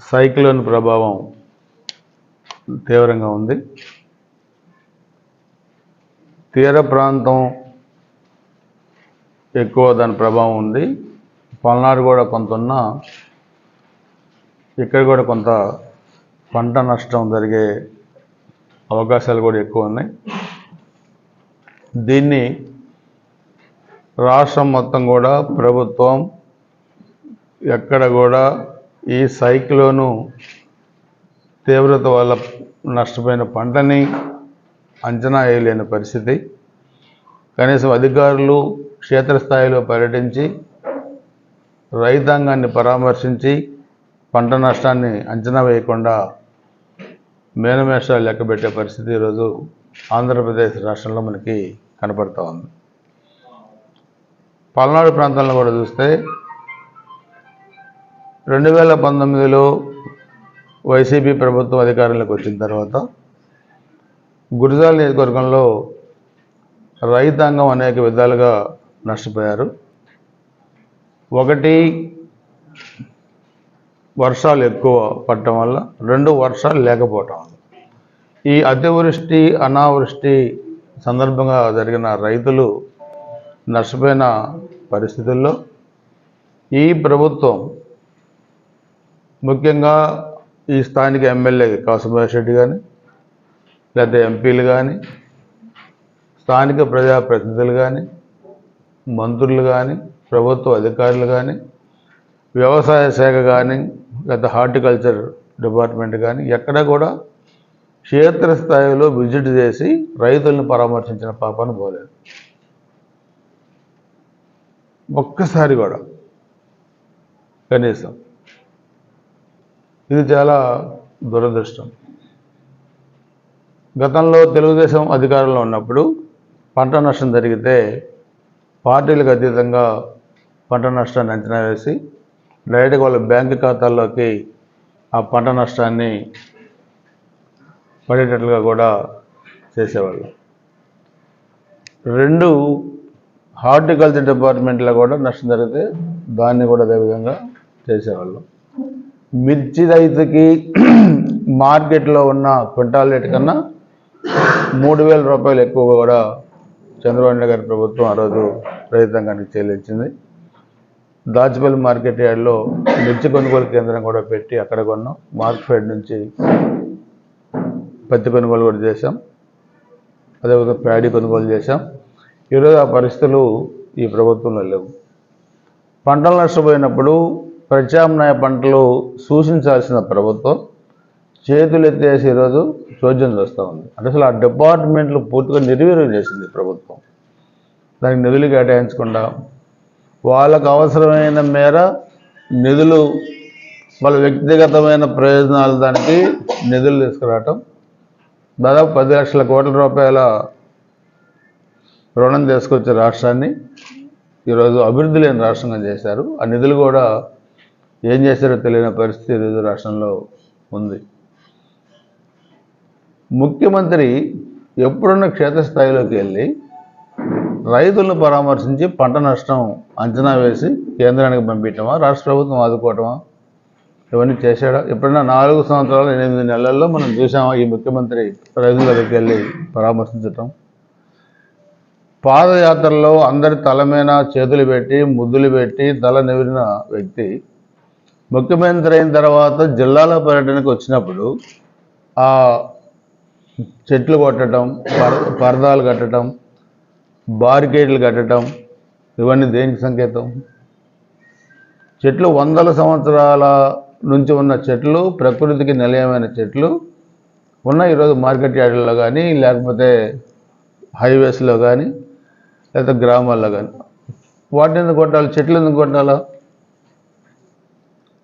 Cyclone ప్రభావం తీవ్రంగా ఉంది. తీర ప్రాంతం ఎక్కువ దాని ప్రభావం ఉంది. పల్నాడు కూడా కొంత ఉన్నా ఇక్కడ కూడా కొంత పంట నష్టం జరిగే అవకాశాలు కూడా ఎక్కువ ఉన్నాయి. దీన్ని రాష్ట్రం మొత్తం కూడా ప్రభుత్వం ఎక్కడ కూడా ఈ సైక్లోను తీవ్రత వల్ల నష్టపోయిన పంటని అంచనా వేయలేని పరిస్థితి. కనీసం అధికారులు క్షేత్రస్థాయిలో పర్యటించి రైతాంగాన్ని పరామర్శించి పంట నష్టాన్ని అంచనా వేయకుండా మేనమేషాలు లెక్కబెట్టే పరిస్థితి ఈరోజు ఆంధ్రప్రదేశ్ రాష్ట్రంలో మనకి కనపడతా ఉంది. పల్నాడు ప్రాంతంలో కూడా చూస్తే రెండు వేల పంతొమ్మిదిలో వైసీపీ ప్రభుత్వం అధికారంలోకి వచ్చిన తర్వాత గురిజాల నియోజకవర్గంలో రైతాంగం అనేక విధాలుగా నష్టపోయారు. ఒకటి వర్షాలు ఎక్కువ పడటం వల్ల రెండు వర్షాలు లేకపోవటం వల్ల. ఈ అతివృష్టి అనావృష్టి సందర్భంగా జరిగిన రైతులు నష్టపోయిన పరిస్థితుల్లో ఈ ప్రభుత్వం ముఖ్యంగా ఈ స్థానిక ఎమ్మెల్యే కాసుమహేష్ రెడ్డి కానీ లేదా ఎంపీలు కానీ స్థానిక ప్రజాప్రతినిధులు కానీ మంత్రులు కానీ ప్రభుత్వ అధికారులు కానీ వ్యవసాయ శాఖ కానీ లేదా హార్టికల్చర్ డిపార్ట్మెంట్ కానీ ఎక్కడ కూడా క్షేత్రస్థాయిలో విజిట్ చేసి రైతులను పరామర్శించిన పాపను పోలేదు. ఒక్కసారి కూడా కనీసం ఇది చాలా దురదృష్టం. గతంలో తెలుగుదేశం అధికారంలో ఉన్నప్పుడు పంట నష్టం జరిగితే పార్టీలకు అతీతంగా పంట నష్టాన్ని అంచనా వేసి డైరెక్ట్గా వాళ్ళ బ్యాంక్ ఖాతాల్లోకి ఆ పంట నష్టాన్ని పడేటట్లుగా కూడా చేసేవాళ్ళు. రెండు హార్టికల్చర్ డిపార్ట్మెంట్లో కూడా నష్టం జరిగితే దాన్ని కూడా అదేవిధంగా చేసేవాళ్ళం. మిర్చి రైతుకి మార్కెట్లో ఉన్న క్వింటాల్ రేటు కన్నా మూడు వేల రూపాయలు ఎక్కువ కూడా చంద్రబాబు నాయుడు గారి ప్రభుత్వం ఆ రోజు రైతాంగానికి చెల్లించింది. దాచిపల్లి మార్కెట్ యార్డ్లో మిర్చి కొనుగోలు కేంద్రం కూడా పెట్టి అక్కడ కొన్నాం. మార్కెట్ నుంచి పత్తి కొనుగోలు కూడా చేశాం. అదేవిధంగా ప్యాడీ కొనుగోలు చేశాం. ఈరోజు ఆ పరిస్థితులు ఈ ప్రభుత్వంలో లేవు. పంటలు నష్టపోయినప్పుడు ప్రత్యామ్నాయ పంటలు సూచించాల్సిన ప్రభుత్వం చేతులు ఎత్తేసి ఈరోజు చోద్యం చూస్తూ ఉంది. అంటే అసలు ఆ డిపార్ట్మెంట్లు పూర్తిగా నిర్వీర్యం చేసింది ప్రభుత్వం. దానికి నిధులు కేటాయించకుండా వాళ్ళకు అవసరమైన మేర నిధులు వాళ్ళ వ్యక్తిగతమైన ప్రయోజనాలు దానికి నిధులు తీసుకురావటం దాదాపు పది లక్షల కోట్ల రూపాయల రుణం తీసుకొచ్చే రాష్ట్రాన్ని ఈరోజు అభివృద్ధి లేని రాష్ట్రంగా చేశారు. ఆ నిధులు కూడా ఏం చేశారో తెలియని పరిస్థితి ఈరోజు రాష్ట్రంలో ఉంది. ముఖ్యమంత్రి ఎప్పుడున్న క్షేత్రస్థాయిలోకి వెళ్ళి రైతులను పరామర్శించి పంట నష్టం అంచనా వేసి కేంద్రానికి పంపించడమా రాష్ట్ర ప్రభుత్వం ఆదుకోవటమా ఇవన్నీ చేశాడా? ఎప్పుడైనా నాలుగు సంవత్సరాలు ఎనిమిది నెలల్లో మనం చూసామా ఈ ముఖ్యమంత్రి రైతుల దగ్గరికి వెళ్ళి పరామర్శించటం? పాదయాత్రలో అందరి తల మీద చేతులు పెట్టి ముద్దులు పెట్టి తల నివిరిన వ్యక్తి ముఖ్యమంత్రి అయిన తర్వాత జిల్లాల పర్యటనకు వచ్చినప్పుడు ఆ చెట్లు కొట్టడం పర పరదాలు కట్టడం బారికేడ్లు కట్టడం ఇవన్నీ దేనికి సంకేతం? చెట్లు వందల సంవత్సరాల నుంచి ఉన్న చెట్లు ప్రకృతికి నిలయమైన చెట్లు ఉన్న ఈరోజు మార్కెట్ యార్డుల్లో కానీ లేకపోతే హైవేస్లో కానీ లేకపోతే గ్రామాల్లో కానీ వాటిని ఎందుకు కొట్టాలి? చెట్లు ఎందుకు కొట్టాలా?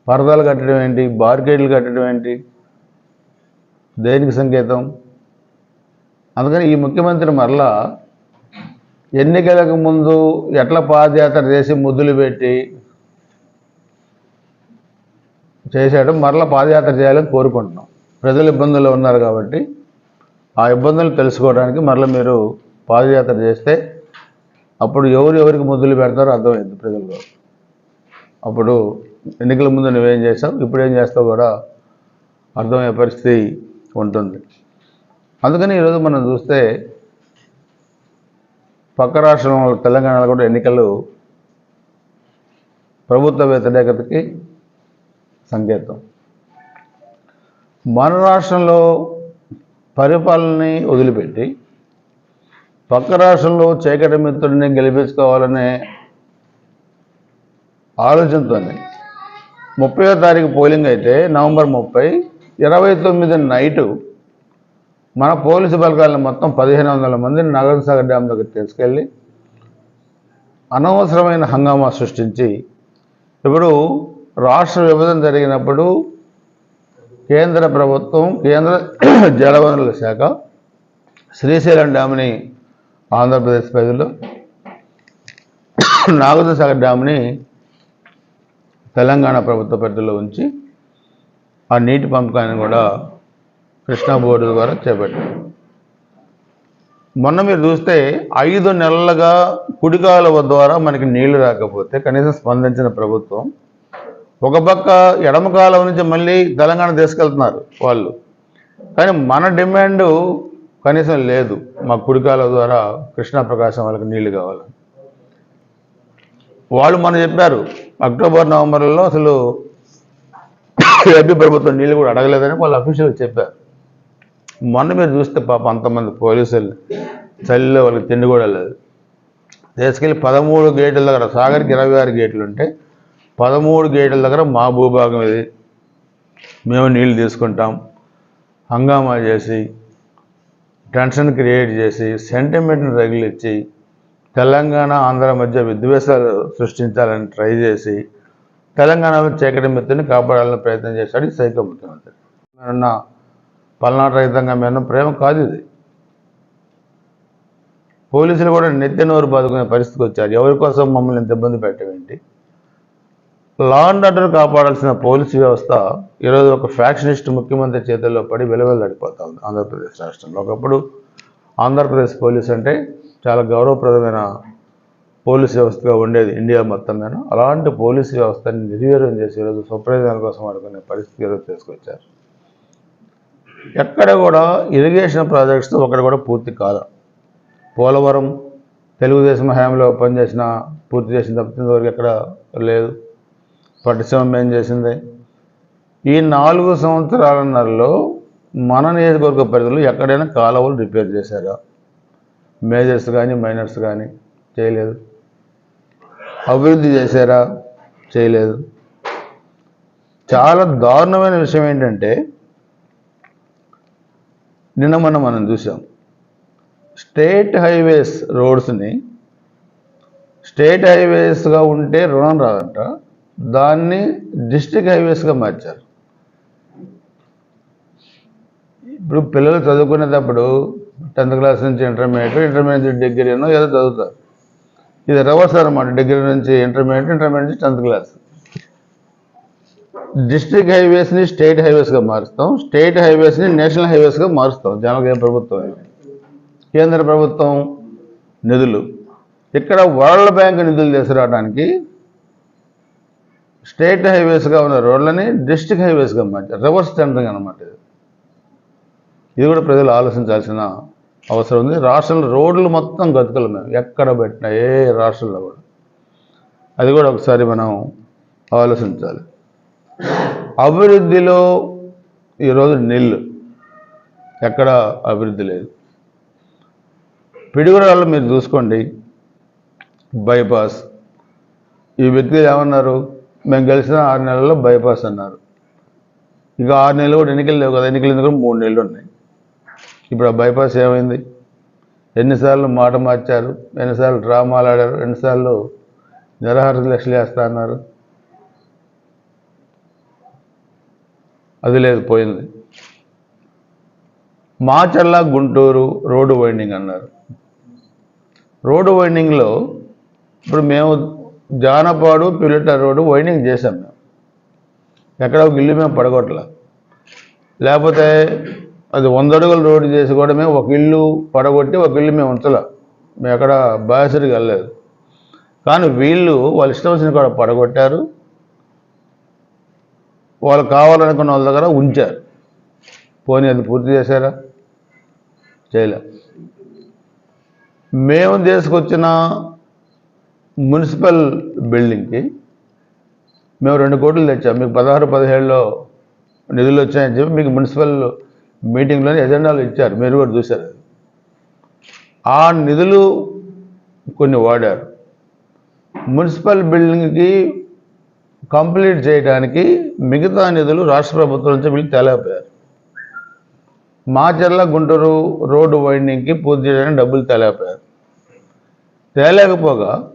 పరదాలు కట్టడం ఏంటి? బార్గేట్లు కట్టడం ఏంటి? దేనికి సంకేతం? అందుకని ఈ ముఖ్యమంత్రి మరలా ఎన్నికలకు ముందు ఎట్లా పాదయాత్ర చేసి ముద్దులు పెట్టి చేసేయడం మరలా పాదయాత్ర చేయాలని కోరుకుంటున్నాం. ప్రజలు ఇబ్బందుల్లో ఉన్నారు కాబట్టి ఆ ఇబ్బందులు తెలుసుకోవడానికి మరలా మీరు పాదయాత్ర చేస్తే అప్పుడు ఎవరు ఎవరికి ముద్దులు పెడతారో అర్థమైంది ప్రజలకు అప్పుడు ఎన్నికల ముందు నువ్వేం చేసావు ఇప్పుడు ఏం చేస్తావు కూడా అర్థమయ్యే పరిస్థితి ఉంటుంది. అందుకని ఈరోజు మనం చూస్తే పక్క రాష్ట్రంలో తెలంగాణలో కూడా ఎన్నికలు ప్రభుత్వ వ్యతిరేకతకి సంకేతం. మన రాష్ట్రంలో పరిపాలనని వదిలిపెట్టి పక్క రాష్ట్రంలో చీకటి మిత్రుడిని గెలిపించుకోవాలనే ఆలోచనతోనే ముప్పయో తారీఖు పోలింగ్ అయితే నవంబర్ ముప్పై ఇరవై తొమ్మిది నైటు మన పోలీసు బలగాలను మొత్తం పదిహేను వందల మందిని నాగార్జునసాగర్ డ్యామ్ దగ్గర తీసుకెళ్ళి అనవసరమైన హంగామా సృష్టించి ఇప్పుడు రాష్ట్ర విభజన జరిగినప్పుడు కేంద్ర ప్రభుత్వం కేంద్ర జలవనరుల శాఖ శ్రీశైలం డ్యామ్ని ఆంధ్రప్రదేశ్ ప్రజలు నాగార్జున సాగర్ డ్యామ్ని తెలంగాణ ప్రభుత్వ పరిధిలో ఉంచి ఆ నీటి పంపకాన్ని కూడా కృష్ణా బోర్డు ద్వారా చేపట్టారు. మొన్న మీరు చూస్తే ఐదు నెలలుగా కుడికాలువ ద్వారా మనకి నీళ్ళు రాకపోతే కనీసం స్పందించిన ప్రభుత్వం ఒక పక్క ఎడమ కాలువ నుంచి మళ్ళీ తెలంగాణ తీసుకెళ్తున్నారు వాళ్ళు. కానీ మన డిమాండ్ కనీసం లేదు. మా కుడికాలువ ద్వారా కృష్ణా ప్రకాశం వాళ్ళకి నీళ్ళు కావాలి వాళ్ళు మనం చెప్పారు అక్టోబర్ నవంబర్లో అసలు ఏపీ ప్రభుత్వం నీళ్ళు కూడా అడగలేదని వాళ్ళు అఫీషియల్ చెప్పారు. మొన్న మీరు చూస్తే పాప అంతమంది పోలీసులు చలిలో వాళ్ళకి తిండి కూడా లేదు. తీసుకెళ్ళి పదమూడు గేట్ల దగ్గర సాగర్కి ఇరవై ఆరు గేట్లు ఉంటే పదమూడు గేట్ల దగ్గర మా భూభాగం ఇది. మేము నీళ్ళు తీసుకుంటాం హంగామా చేసి టెన్షన్ క్రియేట్ చేసి సెంటిమెంట్ని రగిలిచ్చి తెలంగాణ ఆంధ్ర మధ్య విద్వేషాలు సృష్టించాలని ట్రై చేసి తెలంగాణలో చీకటి మిత్రుని కాపాడాలని ప్రయత్నం చేశాడు ఈ సైకో ముఖ్యమంత్రి. మేమున్న పల్నాడు రహితంగా మీద ప్రేమ కాదు ఇది. పోలీసులు కూడా నెత్తినోరు బాదుకునే పరిస్థితికి వచ్చారు. ఎవరి కోసం మమ్మల్ని ఇంత ఇబ్బంది పెట్టమేంటి లా అండ్ ఆర్డర్ కాపాడాల్సిన పోలీసు వ్యవస్థ ఈరోజు ఒక ఫ్యాక్షనిస్ట్ ముఖ్యమంత్రి చేతుల్లో పడి వెలువెల్లాడిపోతా ఉంది ఆంధ్రప్రదేశ్ రాష్ట్రంలో. ఒకప్పుడు ఆంధ్రప్రదేశ్ పోలీస్ అంటే చాలా గౌరవప్రదమైన పోలీస్ వ్యవస్థగా ఉండేది ఇండియా మొత్తం మీద అలాంటి పోలీస్ వ్యవస్థని నిర్వీర్యం చేసి ఈరోజు స్వప్రయోజనాల కోసం ఆడుకునే పరిస్థితి ఈరోజు తీసుకొచ్చారు. ఎక్కడ కూడా ఇరిగేషన్ ప్రాజెక్ట్స్ ఒకటి కూడా పూర్తి కాదు. పోలవరం తెలుగుదేశం హయాంలో పనిచేసిన పూర్తి చేసిన తప్పింతవరకు ఎక్కడ లేదు. పట్టిసీమ ఏం చేసింది? ఈ నాలుగు సంవత్సరాలన్నరలో మన నియోజకవర్గ పరిధిలో ఎక్కడైనా కాలువలు రిపేర్ చేశారా? మేజర్స్ కానీ మైనర్స్ కానీ చేయలేదు. అభివృద్ధి చేశారా? చేయలేదు. చాలా దారుణమైన విషయం ఏంటంటే నిన్న మనం మనం చూసాం స్టేట్ హైవేస్ రోడ్స్ని స్టేట్ హైవేస్గా ఉంటే రుణం రాదంట దాన్ని డిస్ట్రిక్ట్ హైవేస్గా మార్చారు. ఇప్పుడు పిల్లలు చదువుకునేటప్పుడు టెన్త్ క్లాస్ నుంచి ఇంటర్మీడియట్ ఇంటర్మీడియట్ డిగ్రీనో ఏదో చదువుతారు ఇది రివర్స్ అనమాట డిగ్రీ నుంచి ఇంటర్మీడియట్ ఇంటర్మీడియట్ నుంచి టెన్త్ క్లాస్. డిస్ట్రిక్ట్ హైవేస్ని స్టేట్ హైవేస్గా మారుస్తాం స్టేట్ హైవేస్ని నేషనల్ హైవేస్గా మారుస్తాం జనగణ ప్రభుత్వం కేంద్ర ప్రభుత్వం నిధులు. ఇక్కడ వరల్డ్ బ్యాంక్ నిధులు తీసుకురావడానికి స్టేట్ హైవేస్గా ఉన్న రోడ్లని డిస్ట్రిక్ట్ హైవేస్గా మార్చారు. రివర్స్ టెండరింగ్ అనమాట ఇది. ఇది కూడా ప్రజలు ఆలోచించాల్సిన అవసరం ఉంది రాష్ట్రంలో రోడ్లు మొత్తం గతుకులు మేము ఎక్కడ పెట్టినా ఏ రాష్ట్రంలో కూడా. అది కూడా ఒకసారి మనం ఆలోచించాలి. అభివృద్ధిలో ఈరోజు నెల్లు ఎక్కడ అభివృద్ధి లేదు. పిడుగురాళ్ళు మీరు చూసుకోండి. బైపాస్. ఈ వ్యక్తులు ఏమన్నారు? మేము గెలిచిన ఆరు నెలల్లో బైపాస్ అన్నారు. ఇక ఆరు నెలలు కూడా ఎన్నికలు లేవు కదా. ఎన్నికలు ఎందుకు? మూడు నెలలు ఉన్నాయి. ఇప్పుడు ఆ బైపాస్ ఏమైంది? ఎన్నిసార్లు మాట మార్చారు? ఎన్నిసార్లు డ్రామాలు ఆడారు? ఎన్నిసార్లు నిరాహార లక్షలు వేస్తా అన్నారు? అది లేదు పోయింది. మాచల్ల గుంటూరు రోడ్డు వైండింగ్ అన్నారు. రోడ్డు వైండింగ్లో ఇప్పుడు మేము జానపాడు పిల్లట రోడ్డు వైండింగ్ చేసాం మేము. ఎక్కడ ఒక ఇల్లు మేము పడగొట్టలే. లేకపోతే అది వంద అడుగుల రోడ్డు చేసి కూడా మేము ఒక ఇల్లు పడగొట్టి ఒక ఇల్లు మేము ఉంచలే. మేము ఎక్కడ బాయసరికి వెళ్ళలేదు. కానీ వీళ్ళు వాళ్ళు ఇష్టం వచ్చిన కూడా పడగొట్టారు. వాళ్ళు కావాలనుకున్న వాళ్ళ దగ్గర ఉంచారు. పోనీ అది పూర్తి చేశారా? చేయలే. మేము తీసుకొచ్చిన మున్సిపల్ బిల్డింగ్కి మేము రెండు కోట్లు తెచ్చాం. మీకు పదహారు పదిహేడులో నిధులు వచ్చాయని చెప్పి మీకు మున్సిపల్ మీటింగ్లోనే ఎజెండాలు ఇచ్చారు. మీరు కూడా చూశారు. ఆ నిధులు కొన్ని వాడారు. మున్సిపల్ బిల్డింగ్కి కంప్లీట్ చేయడానికి మిగతా నిధులు రాష్ట్ర ప్రభుత్వం నుంచి వీళ్ళు తేలేకపోయారు. మాచర్ల గుంటూరు రోడ్డు వైండింగ్కి పూర్తి చేయడానికి డబ్బులు తేలేకపోయారు. తేలేకపోగా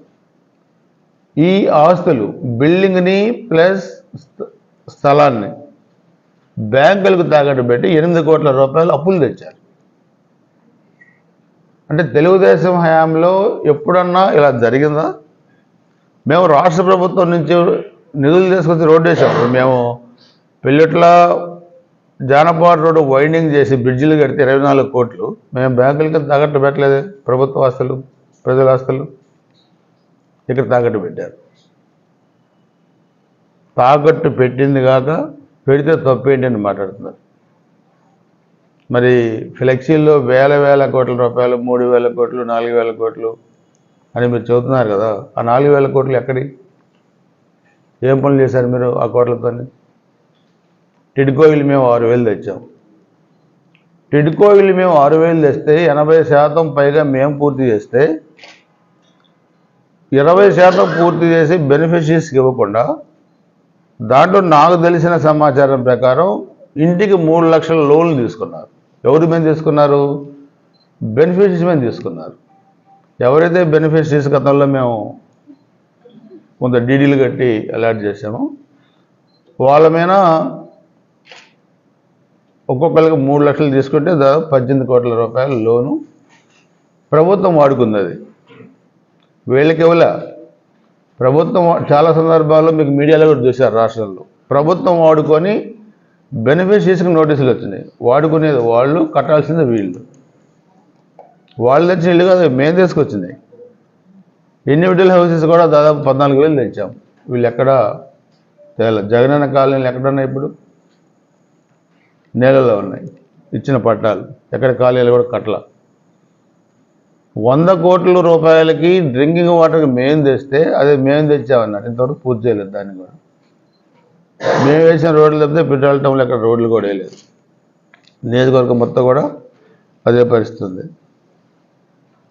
ఈ ఆస్తులు బిల్డింగ్ని ప్లస్ స్థ- స్థలాన్ని బ్యాంకులకు తాకట్టు పెట్టి ఎనిమిది కోట్ల రూపాయలు అప్పులు తెచ్చారు. అంటే తెలుగుదేశం హయాంలో ఎప్పుడన్నా ఇలా జరిగిందా? మేము రాష్ట్ర ప్రభుత్వం నుంచి నిధులు తీసుకొచ్చి రోడ్డు వేసాం. మేము పెళ్ళిట్ల జానపాడు రోడ్డు వైండింగ్ చేసి బ్రిడ్జిలు కడితే ఇరవై నాలుగు కోట్లు. మేము బ్యాంకులకి తాకట్టు పెట్టలేదు. ప్రభుత్వ ఆస్తులు ప్రజల ఆస్తులు ఇక్కడ తాకట్టు పెట్టారు. తాకట్టు పెట్టింది కాక పెడితే తప్పేంటి అని మాట్లాడుతున్నారు. మరి ఫ్లెక్సీల్లో వేల వేల కోట్ల రూపాయలు మూడు వేల కోట్లు నాలుగు వేల కోట్లు అని మీరు చెబుతున్నారు కదా ఆ నాలుగు వేల కోట్లు ఎక్కడి? ఏం పనులు చేశారు మీరు ఆ కోట్లతో టిడ్కోయిల్ మేము ఆరు వేలు తెచ్చాం. టిడ్కోయిల్ మేము ఆరు వేలు తెస్తే ఎనభై శాతం పైగా మేము పూర్తి చేస్తే ఇరవై శాతం పూర్తి చేసి బెనిఫిషరీస్కి ఇవ్వకుండా దాంట్లో నాకు తెలిసిన సమాచారం ప్రకారం ఇంటికి మూడు లక్షల లోన్లు తీసుకున్నారు. ఎవరి మీద తీసుకున్నారు? బెనిఫిషరీస్ మీద తీసుకున్నారు. ఎవరైతే బెనిఫిషరీస్ గతంలో మేము కొంత డీడీలు కట్టి అలాట్ చేసామో వాళ్ళ మీద ఒక్కొక్కరికి మూడు లక్షలు తీసుకుంటే దాదాపు పద్దెనిమిది కోట్ల రూపాయల లోను ప్రభుత్వం వాడుకుంది అది. వీళ్ళకి ఇవ్వలే. ప్రభుత్వం చాలా సందర్భాల్లో మీకు మీడియాలో కూడా చూశారు రాష్ట్రంలో. ప్రభుత్వం వాడుకొని బెనిఫిషరీస్కి నోటీసులు వచ్చినాయి. వాడుకునేది వాళ్ళు కట్టాల్సింది వీళ్ళు. వాళ్ళు తెచ్చిన ఇల్లు కాదు మేము తీసుకొచ్చింది ఇండివిజువల్ హౌసెస్ కూడా దాదాపు పద్నాలుగు వేలు తెచ్చాం. వీళ్ళు ఎక్కడ తేల జగనన్న కాలనీలు ఎక్కడున్నాయి ఇప్పుడు? నేలలో ఉన్నాయి. ఇచ్చిన పట్టాలు. ఎక్కడ కాలనీలు కూడా కట్టల. వంద కోట్ల రూపాయలకి డ్రింకింగ్ వాటర్కి మేము తెస్తే అదే మేము తెచ్చామన్నారు. ఇంతవరకు పూర్తి చేయలేదు దాన్ని కూడా. మేము వేసిన రోడ్లు తప్పితే పెట్రోల్ టౌన్లో ఎక్కడ రోడ్లు కూడా వేయలేదు. నియోజకవర్గం మొత్తం కూడా అదే పరిస్థితుంది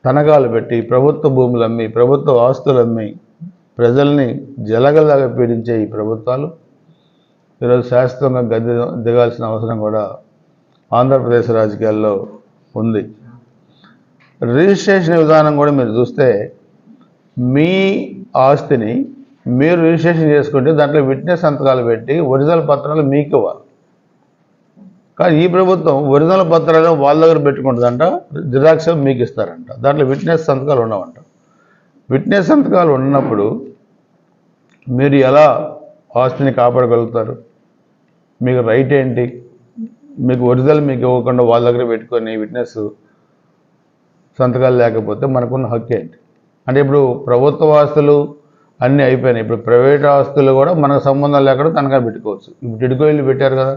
తనఖాలు పెట్టి ప్రభుత్వ భూములు అమ్మి ప్రభుత్వ ఆస్తులు అమ్మి ప్రజల్ని జలగలాగా పీడించే ఈ ప్రభుత్వాలు ఈరోజు శాశ్వతంగా గద్దె దిగాల్సిన అవసరం కూడా ఆంధ్రప్రదేశ్ రాజకీయాల్లో ఉంది. రిజిస్ట్రేషన్ విధానం కూడా మీరు చూస్తే మీ ఆస్తిని మీరు రిజిస్ట్రేషన్ చేసుకుంటే దాంట్లో విట్నెస్ సంతకాలు పెట్టి ఒరిజినల్ పత్రాలు మీకు ఇవ్వాలి. కానీ ఈ ప్రభుత్వం ఒరిజినల్ పత్రాలు వాళ్ళ దగ్గర పెట్టుకుంటుందంట జిరాక్స్ మీకు ఇస్తారంట. దాంట్లో విట్నెస్ సంతకాలు ఉండవంట. విట్నెస్ సంతకాలు ఉన్నప్పుడు మీరు ఎలా ఆస్తిని కాపాడగలుగుతారు? మీకు రైట్ ఏంటి? మీకు ఒరిజినల్ మీకు ఇవ్వకుండా వాళ్ళ దగ్గర పెట్టుకొని విట్నెస్ సంతకాలు లేకపోతే మనకున్న హక్కు ఏంటి? అంటే ఇప్పుడు ప్రభుత్వ ఆస్తులు అన్నీ అయిపోయినాయి. ఇప్పుడు ప్రైవేట్ ఆస్తులు కూడా మనకు సంబంధం లేకుండా తనఖా పెట్టుకోవచ్చు. ఇప్పుడు టిడ్కోయిలు పెట్టారు కదా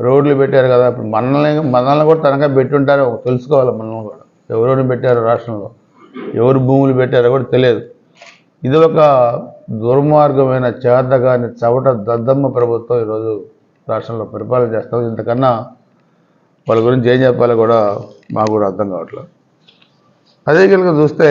రోడ్లు పెట్టారు కదా ఇప్పుడు మనల్ని మనల్ని కూడా తనఖా పెట్టుంటారో. తెలుసుకోవాలి మనల్ని కూడా. ఎవరోని పెట్టారు రాష్ట్రంలో? ఎవరు భూములు పెట్టారో కూడా తెలియదు. ఇది ఒక దుర్మార్గమైన చేతగాని చవట దద్దమ్మ ప్రభుత్వం ఈరోజు రాష్ట్రంలో పరిపాలన చేస్తుంది. ఇంతకన్నా వాళ్ళ గురించి ఏం చెప్పాలో కూడా మాకు కూడా అర్థం కావట్లేదు. అదే కనుక చూస్తే